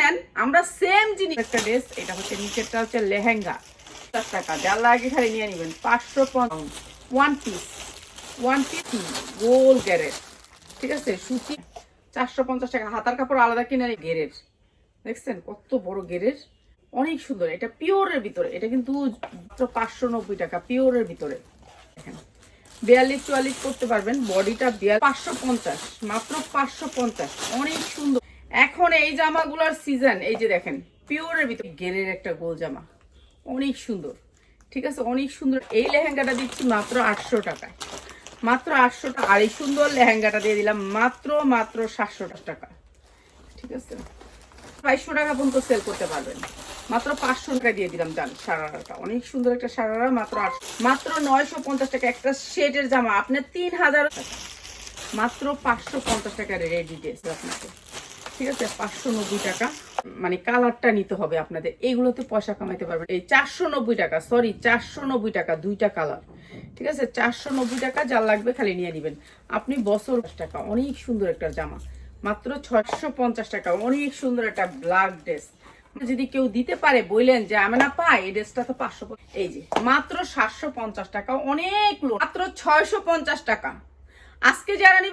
নেন, আমরা সেম জিনিস। একটা ড্রেস এটা হচ্ছে নিচেরটা হচ্ছে লেহেঙ্গা। টাকা, যার লাগে খালি নিয়ে নেবেন, পাঁচশো পঞ্চাশ। ওয়ান পিস ওয়ান পিস গোল গ্যারের ঠিক আছে? চারশো পঞ্চাশ টাকা। হাতার কাপড় আলাদা কিনে গেরের দেখছেন? কত বড় গেরের অনেক সুন্দর। এটা পিওরের ভিতরে। এটা কিন্তু পাঁচশো নব্বই টাকা পিওরের ভিতরে। বিয়াল্লিশ, চুয়াল্লিশ করতে পারবেন। বডিটা বিয়াল পাঁচশো পঞ্চাশ, মাত্র পাঁচশো পঞ্চাশ। অনেক সুন্দর। এখন এই জামাগুলোর সিজন এই যে দেখেন পিওরের ভিতরে গেরের একটা গোল জামা। অনেক সুন্দর, ঠিক আছে? অনেক সুন্দর। এই লেহেঙ্গাটা দিচ্ছি মাত্র আটশো টাকায়। মাত্র আটশো টাকা। আর এই সুন্দর লেহেঙ্গাটা দিয়ে দিলাম মাত্র মাত্র সাতশো টাকা। ঠিক আছে? বাইশশো টাকা পর্যন্ত সেল করতে পারবেন। মাত্র পাঁচশো টাকা দিয়ে দিলাম জান সারারাটা। অনেক সুন্দর একটা সারারা, মাত্র আটশো মাত্র নয়শো পঞ্চাশ টাকা। একটা শেডের জামা। আপনার তিন হাজার টাকা মাত্র পাঁচশো পঞ্চাশ টাকা রেডি দিয়েছে আপনাকে। ঠিক আছে, পাঁচশো নব্বই টাকা। মানে কালারটা নিতে হবে আপনাদের। এইগুলোতে পয়সা কামাইতে পারবেন। এই চারশো নব্বই টাকা সরি চারশো নব্বই টাকা, দুইটা কালার। ঠিক আছে, চারশো নব্বই টাকা যা লাগবে খালি নিয়ে নেবেন। আপনি বছর টাকা, অনেক সুন্দর একটা জামা। মাত্র ছয়শো পঞ্চাশ টাকা, অনেক সুন্দর একটা ব্ল্যাক ড্রেস। যদি কেউ দিতে পারে, বললেন যে, আমি না পাই, এই ড্রেসটা তো পাঁচশো এই যে, মাত্র সাতশো পঞ্চাশ টাকা, অনেক লোক। মাত্র ছয়শো পঞ্চাশ টাকা। আজকে যারা নিবে